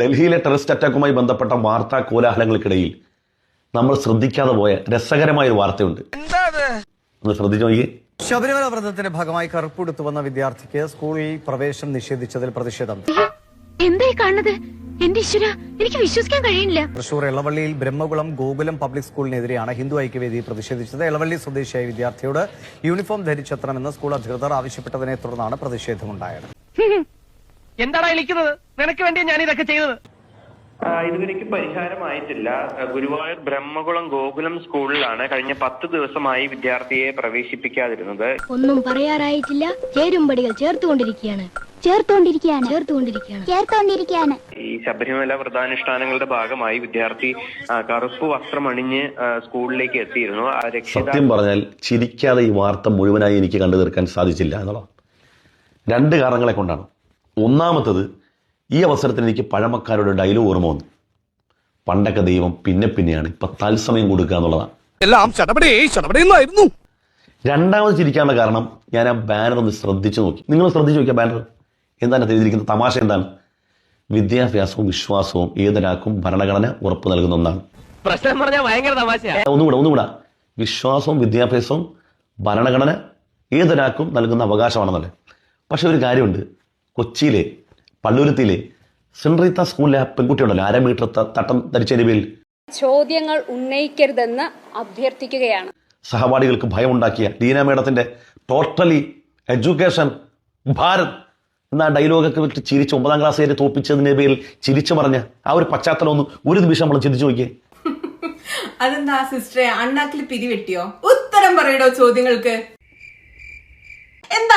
ഡൽഹിയിലെ ടെററിസ്റ്റ് അറ്റാക്കുമായി ബന്ധപ്പെട്ട വാർത്താ കോലാഹലങ്ങൾക്കിടയിൽ നമ്മൾ ശ്രദ്ധിക്കാതെ പോയ രസകരമായ ഒരു വാർത്തയുണ്ട് ഒന്ന് ശ്രദ്ധിച്ചു നോക്കിയേ. ശബരിമല വ്രതത്തിന്റെ ഭാഗമായി കറുപ്പുടുത്തു വന്ന വിദ്യാർത്ഥിക്ക് സ്കൂളിൽ പ്രവേശനം നിഷേധിച്ചതിൽ പ്രതിഷേധം. എന്തായി കാണുന്നത്? എന്റെ ഈശ്വര എനിക്ക് വിശ്വസിക്കാൻ കഴിയുന്നില്ല. തൃശൂർ എളവള്ളിയിൽ ബ്രഹ്മകുളം ഗോകുലം പബ്ലിക് സ്കൂളിനെതിരെയാണ് ഹിന്ദു ഐക്യവേദി പ്രതിഷേധിച്ചത്. ഇളവള്ളി സ്വദേശിയായ വിദ്യാർത്ഥിയോട് യൂണിഫോം ധരിച്ചെത്തണമെന്ന് സ്കൂൾ അധികൃതർ ആവശ്യപ്പെട്ടതിനെ തുടർന്നാണ് പ്രതിഷേധമുണ്ടായത്. എന്താണ് വിളിക്കുന്നത് നിനക്ക് വേണ്ടി ഞാൻ ഇതൊക്കെ ചെയ്തത്. ആ, ഇതുവരേക്ക് പരിഹാരമായിട്ടില്ല. ഗുരുവായൂർ ബ്രഹ്മകുളം ഗോകുലം സ്കൂളിലാണ് കഴിഞ്ഞ പത്ത് ദിവസമായി വിദ്യാർത്ഥിയെ പ്രവേശിപ്പിക്കാതിരുന്നത്. ഒന്നും പറയാറായിട്ടില്ല. ചേരുംപടികൾ ചേർത്തുകൊണ്ടിരിക്കുകയാണ്. ചേർത്തുകൊണ്ടിരിക്കുകയാണ്. ചേർത്തുകൊണ്ടിരിക്കുകയാണ്. ചേർത്തുകൊണ്ടിരിക്കുകയാണ്. ഈ ശബരിമല വ്രതാനുഷ്ഠാനങ്ങളുടെ ഭാഗമായി വിദ്യാർത്ഥി കറുപ്പ് വസ്ത്രമണിഞ്ഞ് അണിഞ്ഞ് സ്കൂളിലേക്ക് എത്തിയിരുന്നു. ആ സത്യം പറഞ്ഞാൽ ചിരിക്കാതെ ഈ വാർത്ത മുഴുവനായി എനിക്ക് കണ്ടു തീർക്കാൻ സാധിച്ചില്ല എന്നുള്ളതാണ്. രണ്ട് കാരണങ്ങളെ കൊണ്ടാണ്. ഒന്നാമത്തത് ഈ അവസരത്തിൽ എനിക്ക് പഴമക്കാരുടെ ഡയലോഗ് ഓർമ്മ വന്നു. പണ്ടൊക്കെ ദൈവം പിന്നെ പിന്നെയാണ് ഇപ്പൊ തത്സമയം കൊടുക്കുക എന്നുള്ളതാണ്. എല്ലാം രണ്ടാമത് ചിരിക്കാനുള്ള കാരണം ഞാൻ ആ ബാനർ ഒന്ന് ശ്രദ്ധിച്ചു നോക്കി. നിങ്ങൾ ശ്രദ്ധിച്ചു നോക്കിയ ബാനർ എന്താണ് എഴുതിയിരിക്കുന്ന തമാശ എന്താണ്? വിദ്യാഭ്യാസവും വിശ്വാസവും ഏതൊരാൾക്കും ഭരണഘടന ഉറപ്പ് നൽകുന്ന ഒന്നാണ്. പ്രശ്നം പറഞ്ഞാൽ ഭയങ്കര തമാശയാ. ഒന്നുകൂടെ ഒന്നുകൂടെ. വിശ്വാസവും വിദ്യാഭ്യാസവും ഭരണഘടന ഏതൊരാൾക്കും നൽകുന്ന അവകാശമാണെന്നല്ലേ? പക്ഷെ ഒരു കാര്യമുണ്ട്. കൊച്ചിയിലെ പള്ളുരുത്തിയിലെ സിൻറീത്ത സ്കൂളിലെ പെൺകുട്ടിയുണ്ടല്ലോ. അര മീറ്റർ തട്ടം ധരിച്ചതിന്റെ പേരിൽ ചോദ്യങ്ങൾ ഉന്നയിക്കരുതെന്ന് അഭ്യർത്ഥിക്കുകയാണ്. സഹപാഠികൾക്ക് ഭയമുണ്ടാക്കിയ ലീന മേഡത്തിന്റെ ടോട്ടലി എഡ്യൂക്കേഷൻ ഭാരത് എന്ന ഡയലോഗൊക്കെ വിട്ട് ചിരിച്ച് ഒമ്പതാം ക്ലാസ് വരെ തോപ്പിച്ചതിന്റെ പേരിൽ ചിരിച്ചു പറഞ്ഞ ആ ഒരു പശ്ചാത്തലം ഒന്ന് ഒരു നിമിഷം നമ്മൾ ചിന്തിച്ചു നോക്കിയേ. അതെന്താ സിസ്റ്ററെ? അണ്ണാക്കിൽ പിരിവെട്ടിയോ? ഉത്തരം പറയടോ ചോദ്യങ്ങൾക്ക്.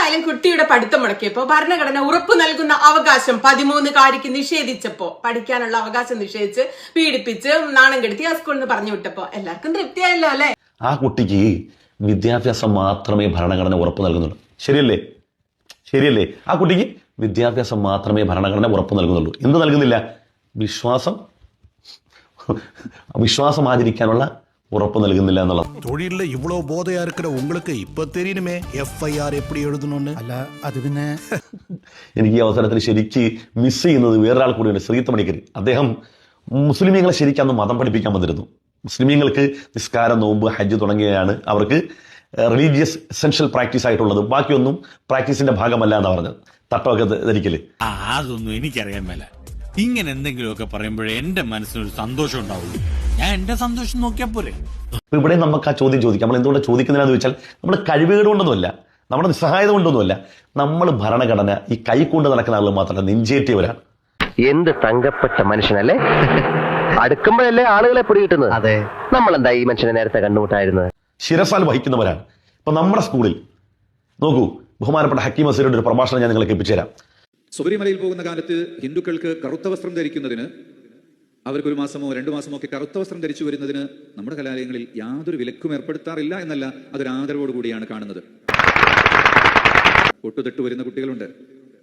എന്തായാലും കുട്ടിയുടെ പഠിത്തം മുടക്കിയപ്പോ ഭരണഘടന ഉറപ്പു നൽകുന്ന അവകാശം പതിമൂന്നുകാരിക്ക് നിഷേധിച്ചപ്പോ പഠിക്കാനുള്ള അവകാശം നിഷേധിച്ച് പീഡിപ്പിച്ച് നാണം കെടുത്തി ആ സ്കൂളിൽ നിന്ന് പറഞ്ഞു വിട്ടപ്പോ എല്ലാവർക്കും തൃപ്തിയായല്ലോ അല്ലെ? ആ കുട്ടിക്ക് വിദ്യാഭ്യാസം മാത്രമേ ഭരണഘടന ഉറപ്പ് നൽകുന്നുള്ളൂ. ശരിയല്ലേ? ശരിയല്ലേ? ആ കുട്ടിക്ക് വിദ്യാഭ്യാസം മാത്രമേ ഭരണഘടന ഉറപ്പ് നൽകുന്നുള്ളൂ. എന്ത് നൽകുന്നില്ല? വിശ്വാസം. വിശ്വാസം ആചരിക്കാനുള്ള ഉറപ്പ് നൽകുന്നില്ല എന്നുള്ളത്. തൊഴിലിൽ ഉങ്ങൾക്ക് ഇപ്പൊ உங்களுக்கு എഫ് ഐ എഫ്ഐആർ എപ്പടി എഴുതണമെന്ന് അല്ല അത് പിന്നെ എനിക്ക് ഈ അവസരത്തിൽ ശരിക്ക് മിസ് ചെയ്യുന്നത് വേറൊരാൾ കൂടിയുണ്ട് ശ്രീത്ത് മണിക്കർ അദ്ദേഹം മുസ്ലിമീങ്ങളെ ശരിക്കും അന്ന് മതം പഠിപ്പിക്കാൻ വന്നിരുന്നു. മുസ്ലിമീങ്ങൾക്ക് നിസ്കാരം നോമ്പ് ഹജ്ജ് തുടങ്ങിയാണ് അവർക്ക് റിലീജിയസ് എസെൻഷ്യൽ പ്രാക്ടീസ് ആയിട്ടുള്ളത്. ബാക്കിയൊന്നും പ്രാക്ടീസിന്റെ ഭാഗമല്ല എന്ന് പറഞ്ഞത്. തട്ടമൊക്കെ ധരിക്കൽ. അതൊന്നും എനിക്കറിയാൻ മേല. ഇങ്ങനെ എന്തെങ്കിലുമൊക്കെ പറയുമ്പോഴേ എന്റെ മനസ്സിനൊരു സന്തോഷം ഉണ്ടാവുള്ളൂ. ഞാൻ എന്റെ സന്തോഷം നോക്കിയാൽ പോരെ. അപ്പൊ ഇവിടെ നമുക്ക് ആ ചോദ്യം ചോദിക്കാം. നമ്മൾ എന്തുകൊണ്ട് ചോദിക്കുന്നതിനാന്ന് വെച്ചാൽ നമ്മുടെ കഴിവുകേട് കൊണ്ടൊന്നുമല്ല നമ്മുടെ നിസ്സഹായത കൊണ്ടൊന്നുമല്ല നമ്മൾ ഭരണഘടന ഈ കൈക്കൊണ്ട് നടക്കുന്ന ആളുകൾ മാത്രമല്ല നെഞ്ചേറ്റിയവരാണ്. എന്ത് തങ്കപ്പെട്ട മനുഷ്യനല്ലേ? അടുക്കുമ്പോഴല്ലേ ആളുകളെ പിടികിട്ടുന്നത്? അതെ. നമ്മൾ എന്താ ഈ മനുഷ്യനെ നേരത്തെ കണ്ടുമുട്ടായിരുന്നത്? ശിരസാൽ വഹിക്കുന്നവരാണ്. ഇപ്പൊ നമ്മുടെ സ്കൂളിൽ നോക്കൂ ബഹുമാനപ്പെട്ട ഹക്കീം അസീറിന്റെ ഒരു പ്രഭാഷണം ഞാൻ നിങ്ങളെ കേൾപ്പിച്ചു തരാം ശബരിമലയിൽ പോകുന്ന കാലത്ത് ഹിന്ദുക്കൾക്ക് കറുത്ത വസ്ത്രം ധരിക്കുന്നതിന് അവർക്കൊരു മാസമോ രണ്ടു മാസമോ ഒക്കെ കറുത്ത വസ്ത്രം ധരിച്ചു വരുന്നതിന് നമ്മുടെ കലാലയങ്ങളിൽ യാതൊരു വിലക്കും ഏർപ്പെടുത്താറില്ല എന്നല്ല അതൊരു ആദരവോട് കൂടിയാണ് കാണുന്നത്. ഒട്ടുതൊട്ട് വരുന്ന കുട്ടികളുണ്ട്.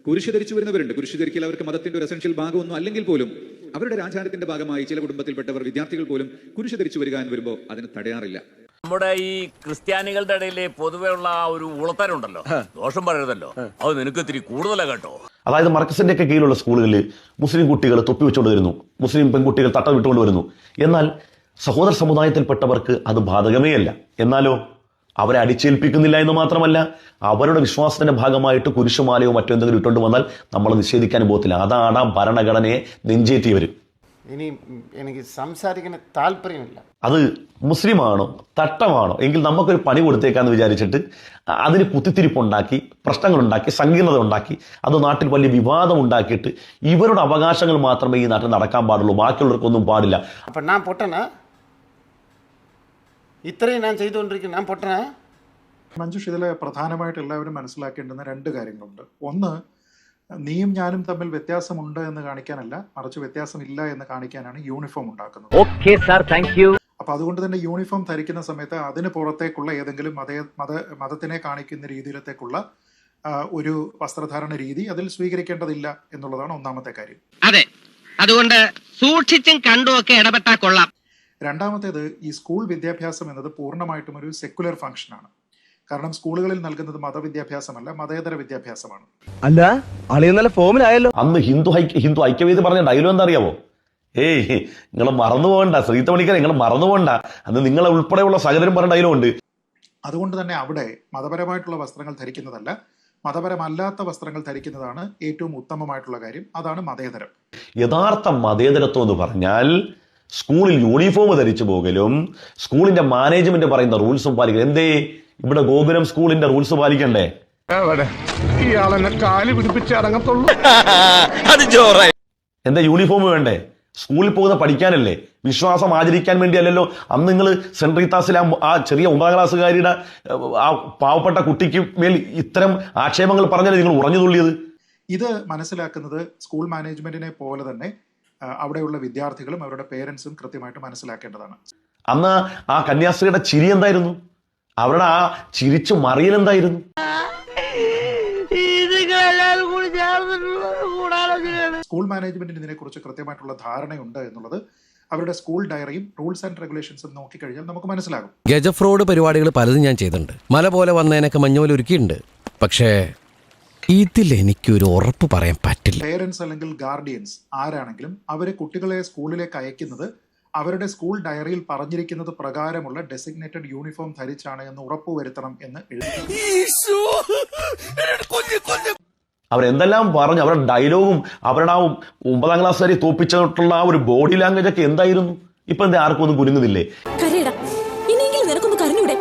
കുരിശ് ധരിച്ചു വരുന്നവരുണ്ട്. കുരിശ് ധരിക്കൽ അവർക്ക് മതത്തിന്റെ ഒരു എസൻഷ്യൽ ഭാഗമൊന്നും അല്ലെങ്കിൽ പോലും അവരുടെ രാജാരത്തിന്റെ ഭാഗമായി ചില കുടുംബത്തിൽപ്പെട്ടവർ വിദ്യാർത്ഥികൾ പോലും കുരിശ് ധരിച്ചു വരിക എന്ന് വരുമ്പോൾ അതിന് തടയാറില്ല. നമ്മുടെ ഈ ക്രിസ്ത്യാനികളുടെ ഇടയിലെ പൊതുവെയുള്ള ആ ഒരു ഉളത്തരുണ്ടല്ലോ ദോഷം പറയരുതല്ലോ. അത് നിനക്ക് ഇത്തിരി കൂടുതലാണ് കേട്ടോ. അതായത് മർക്കസിന്റെ ഒക്കെ കീഴിലുള്ള സ്കൂളുകളിൽ മുസ്ലിം കുട്ടികൾ തൊപ്പി വെച്ചുകൊണ്ട് വരുന്നു. മുസ്ലിം പെൺകുട്ടികൾ തട്ടം വിട്ടുകൊണ്ട് വരുന്നു. എന്നാൽ സഹോദര സമുദായത്തിൽപ്പെട്ടവർക്ക് അത് ബാധകമേ അല്ല. എന്നാലോ? അവരെ അടിച്ചേൽപ്പിക്കുന്നില്ല എന്ന് മാത്രമല്ല അവരുടെ വിശ്വാസത്തിന്റെ ഭാഗമായിട്ട് കുരിശുമാലയോ മറ്റെന്തെങ്കിലും ഇട്ടുകൊണ്ട് വന്നാൽ നമ്മൾ നിഷേധിക്കാൻ പോകത്തില്ല. അതാണ് ആ ഭരണഘടനയെ നെഞ്ചേറ്റിയവർ ഇനി എനിക്ക് സംസാരിക്കുന്ന താല്പര്യമില്ല. അത് മുസ്ലിമാണോ തട്ടമാണോ? എങ്കിൽ നമുക്കൊരു പണി കൊടുത്തേക്കാന്ന് വിചാരിച്ചിട്ട് അതിന് കുത്തിത്തിരിപ്പുണ്ടാക്കി പ്രശ്നങ്ങളുണ്ടാക്കി സങ്കീർണത ഉണ്ടാക്കി അത് നാട്ടിൽ വലിയ വിവാദം ഉണ്ടാക്കിയിട്ട് ഇവരുടെ അവകാശങ്ങൾ മാത്രമേ ഈ നാട്ടിൽ നടക്കാൻ പാടുള്ളൂ. ബാക്കിയുള്ളവർക്കൊന്നും പാടില്ല. അപ്പൊ ഞാൻ പൊട്ടനാ? ഇത്രയും ഞാൻ ചെയ്തുകൊണ്ടിരിക്കുന്നു. ഞാൻ പൊട്ടനാ? മഞ്ജുഷ് ഇതിൽ പ്രധാനമായിട്ട് എല്ലാവരും മനസ്സിലാക്കേണ്ടുന്ന രണ്ട് കാര്യങ്ങളുണ്ട്. ഒന്ന് നീയും ഞാനും തമ്മിൽ വ്യത്യാസമുണ്ട് എന്ന് കാണിക്കാനല്ല മറിച്ച് വ്യത്യാസമില്ല എന്ന് കാണിക്കാനാണ് യൂണിഫോം ഉണ്ടാക്കുന്നത്. ഓക്കെ സാർ താങ്ക് യു അപ്പൊ അതുകൊണ്ട് തന്നെ യൂണിഫോം ധരിക്കുന്ന സമയത്ത് അതിന് പുറത്തേക്കുള്ള ഏതെങ്കിലും മത മത മതത്തിനെ കാണിക്കുന്ന രീതിയിലത്തേക്കുള്ള ഒരു വസ്ത്രധാരണ രീതി അതിൽ സ്വീകരിക്കേണ്ടതില്ല എന്നുള്ളതാണ് ഒന്നാമത്തെ കാര്യം. അതെ. അതുകൊണ്ട് സൂക്ഷിച്ചും കണ്ടും ഒക്കെ ഇടപെട്ടാ കൊള്ളാം. രണ്ടാമത്തേത് ഈ സ്കൂൾ വിദ്യാഭ്യാസം എന്നത് പൂർണമായിട്ടും ഒരു സെക്കുലർ ഫംഗ്ഷനാണ് കാരണം സ്കൂളുകളിൽ നൽകുന്നത് മതവിദ്യാഭ്യാസമല്ല മതേതര വിദ്യാഭ്യാസമാണ്. അല്ല അളിയെന്നല്ല ഫോമിലായല്ലോ അന്ന് ഹിന്ദു ഹിന്ദു ഐക്യവേദി പറഞ്ഞ ഡയലോ എന്താ അറിയാവോ? ഏയ് നിങ്ങൾ മറന്നു പോകണ്ട. ശ്രീത്ത പണിക്കർ നിങ്ങൾ മറന്നു പോകണ്ട. അന്ന് നിങ്ങളെ ഉൾപ്പെടെയുള്ള സഹോദരൻ പറഞ്ഞ ഉണ്ട് അതുകൊണ്ട് തന്നെ അവിടെ മതപരമായിട്ടുള്ള വസ്ത്രങ്ങൾ ധരിക്കുന്നതല്ല മതപരമല്ലാത്ത വസ്ത്രങ്ങൾ ധരിക്കുന്നതാണ് ഏറ്റവും ഉത്തമമായിട്ടുള്ള കാര്യം. അതാണ് മതേതരം. യഥാർത്ഥ മതേതരത്വം എന്ന് പറഞ്ഞാൽ സ്കൂളിൽ യൂണിഫോം ധരിച്ചു പോകലും സ്കൂളിന്റെ മാനേജ്മെന്റ് പറയുന്ന റൂൾസും പാലിക്കലും. എന്തേ? ഇവിടെ ഗോകുലം സ്കൂളിന്റെ റൂൾസ് പാലിക്കണ്ടേ? ഇയാളെന്നെ കാലി പിടിപ്പിച്ച് അടങ്ങത്തുള്ളൂ എന്താ യൂണിഫോം വേണ്ടേ? സ്കൂളിൽ പോകുന്ന പഠിക്കാനല്ലേ? വിശ്വാസം ആചരിക്കാൻ വേണ്ടിയല്ലല്ലോ. അന്ന് നിങ്ങൾ സെൻട്രൽ ക്ലാസ്സിൽ ആ- ആ ചെറിയ ഒമ്പതാം ക്ലാസ്സുകാരിയുടെ ആ പാവപ്പെട്ട കുട്ടിക്ക് മേൽ ഇത്തരം ആക്ഷേപങ്ങൾ പറഞ്ഞല്ലേ നിങ്ങൾ ഉറഞ്ഞു തുള്ളിയത്? ഇത് മനസ്സിലാക്കുന്നത് സ്കൂൾ മാനേജ്മെന്റിനെ പോലെ തന്നെ അവിടെയുള്ള വിദ്യാർത്ഥികളും അവരുടെ പേരൻസും കൃത്യമായിട്ട് മനസ്സിലാക്കേണ്ടതാണ്. അന്ന് ആ കന്യാസ്ത്രീയുടെ ചിരി എന്തായിരുന്നു? അവരുടെ ആ ചിരിച്ചു മറിയൽ എന്തായിരുന്നു? സ്കൂൾ മാനേജ്മെന്റിന് ഇതിനെക്കുറിച്ച് കൃത്യമായിട്ടുള്ള ധാരണയുണ്ട് എന്നുള്ളത് അവരുടെ സ്കൂൾ ഡയറിയും റൂൾസ് ആൻഡ് റെഗുലേഷൻസും നോക്കിക്കഴിഞ്ഞാൽ നമുക്ക് മനസ്സിലാകും. ഗജഫ്രോഡ് പരിപാടികൾ പലതും ഞാൻ ചെയ്തിട്ടുണ്ട്. മല പോലെ വന്നതിനൊക്കെ മഞ്ഞോൽ ഒരുക്കിയിട്ടുണ്ട്. പക്ഷേ ഇതിൽ എനിക്കൊരു ഉറപ്പ് പറയാൻ പറ്റില്ല. പേരൻസ് അല്ലെങ്കിൽ ഗാർഡിയൻസ് ആരാണെങ്കിലും അവരെ കുട്ടികളെ സ്കൂളിലേക്ക് അയക്കുന്നത് അവരുടെ സ്കൂൾ ഡയറിയിൽ പറഞ്ഞിരിക്കുന്നത് പ്രകാരമുള്ള ഡെസിഗ്നേറ്റഡ് യൂണിഫോം ധരിച്ചാണ് എന്ന് ഉറപ്പുവരുത്തണം എന്ന് എഴുതി. അവരെന്തെല്ലാം പറഞ്ഞു അവരുടെ ഡയലോഗും അവരുടെ ആ ഒമ്പതാം ക്ലാസ് വരെ തോപ്പിച്ചിട്ടുള്ള ആ ഒരു ബോഡി ലാംഗ്വേജ് ഒക്കെ എന്തായിരുന്നു? ഇപ്പൊ എന്താ ആർക്കും ഒന്നും കുരുങ്ങുന്നില്ലേ കരയടാ. ഇനിയെങ്കിലും നിനക്കൊന്ന് കരഞ്ഞൂടെ?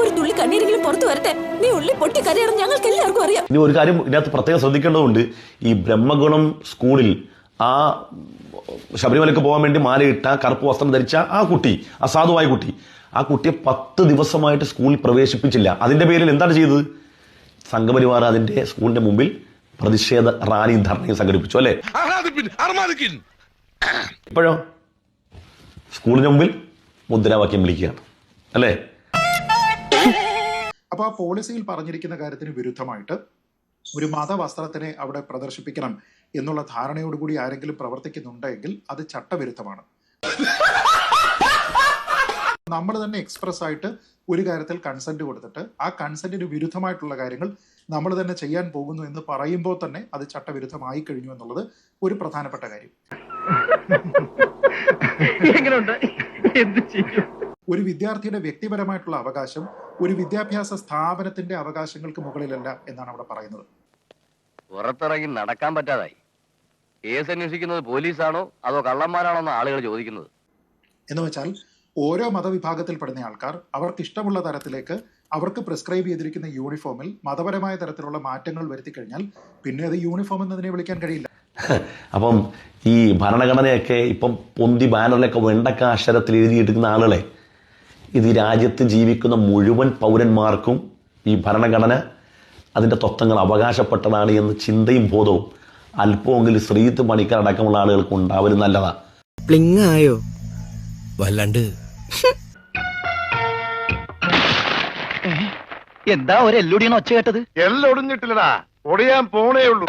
ഒരു തുള്ളി കണ്ണീരെങ്കിലും പുറത്തു വരട്ടെ. നീ ഉള്ളി പൊട്ടി കരയണം ഞങ്ങൾക്ക് എല്ലാവർക്കും അറിയാം. ഇനി ഒരു കാര്യം ഇതിനകത്ത് പ്രത്യേകം ശ്രദ്ധിക്കേണ്ടതുണ്ട്. ഈ ബ്രഹ്മഗുണം സ്കൂളിൽ ആ ശബരിമലയ്ക്ക് പോകാൻ വേണ്ടി മാലയിട്ട കറുപ്പ് വസ്ത്രം ധരിച്ച ആ കുട്ടി അസാധുവായ കുട്ടി ആ കുട്ടിയെ പത്ത് ദിവസമായിട്ട് സ്കൂളിൽ പ്രവേശിപ്പിച്ചില്ല. അതിന്റെ പേരിൽ എന്താണ് ചെയ്തത്? സംഘപരിവാർ അതിന്റെ സ്കൂളിന്റെ മുമ്പിൽ പ്രതിഷേധ റാലിയും ധർണയും സംഘടിപ്പിച്ചു അല്ലേ? ഇപ്പോഴോ? സ്കൂളിന് മുമ്പിൽ മുദ്രാവാക്യം വിളിക്കുകയാണ് അല്ലേ? അപ്പൊ ആ പോളിസിയിൽ പറഞ്ഞിരിക്കുന്ന കാര്യത്തിന് വിരുദ്ധമായിട്ട് ഒരു മതവസ്ത്രത്തിനെ അവിടെ പ്രദർശിപ്പിക്കണം എന്നുള്ള ധാരണയോടുകൂടി ആരെങ്കിലും പ്രവർത്തിക്കുന്നുണ്ടെങ്കിൽ അത് ചട്ടവിരുദ്ധമാണ്. നമ്മൾ തന്നെ എക്സ്പ്രസ് ആയിട്ട് ഒരു കാര്യത്തിൽ കൺസെന്റ് കൊടുത്തിട്ട് ആ കൺസെന്റിന് വിരുദ്ധമായിട്ടുള്ള കാര്യങ്ങൾ നമ്മൾ തന്നെ ചെയ്യാൻ പോകുന്നു എന്ന് പറയുമ്പോൾ തന്നെ അത് ചട്ടവിരുദ്ധമായി കഴിഞ്ഞു എന്നുള്ളത് ഒരു പ്രധാനപ്പെട്ട കാര്യം. എങ്ങനെയുണ്ട് എന്ത് ചെയ്യും? ഒരു വിദ്യാർത്ഥിയുടെ വ്യക്തിപരമായിട്ടുള്ള അവകാശം ഒരു വിദ്യാഭ്യാസ സ്ഥാപനത്തിന്റെ അവകാശങ്ങൾക്ക് മുകളിലല്ല എന്നാണ് അവിടെ പറയുന്നത്. പുറത്തിറങ്ങി നടക്കാൻ പറ്റാതായി. കേസ് അന്വേഷിക്കുന്നത് പോലീസാണോ അതോ കള്ളന്മാരാണോ എന്ന് ആളുകൾ ചോദിക്കുന്നത്? എന്ന് വെച്ചാൽ ഓരോ മതവിഭാഗത്തിൽപ്പെടുന്ന ആൾക്കാർ അവർക്ക് ഇഷ്ടമുള്ള തരത്തിലേക്ക് അവർക്ക് പ്രിസ്ക്രൈബ് ചെയ്തിരിക്കുന്ന യൂണിഫോമിൽ മതപരമായ തരത്തിലുള്ള മാറ്റങ്ങൾ വരുത്തി കഴിഞ്ഞാൽ പിന്നെ അത് യൂണിഫോം എന്നതിനെ വിളിക്കാൻ കഴിയില്ല. അപ്പം ഈ ഭരണഘടനയൊക്കെ ഇപ്പം പൊന്തി ബാനറിലൊക്കെ വെണ്ടക്ക അക്ഷരത്തിൽ എഴുതിയെടുക്കുന്ന ആളുകളെ ഇത് ഈ രാജ്യത്ത് ജീവിക്കുന്ന മുഴുവൻ പൗരന്മാർക്കും ഈ ഭരണഘടന അതിന്റെ തത്വങ്ങൾ അവകാശപ്പെട്ടതാണ് എന്ന ചിന്തയും ബോധവും അല്പമെങ്കിലും ശ്രീത്ത് പണിക്കർ അടക്കമുള്ള ആളുകൾക്ക് ഉണ്ടാവലും നല്ലതാ. പ്ലിങ് ആയോ? വല്ലാണ്ട്. എന്താ ഒരു എല്ലുടിയാണ് ഒച്ച കേട്ടത്? എല്ലൊടിഞ്ഞിട്ടില്ലടാ. ഒടിയാൻ പോണേ ഉള്ളൂ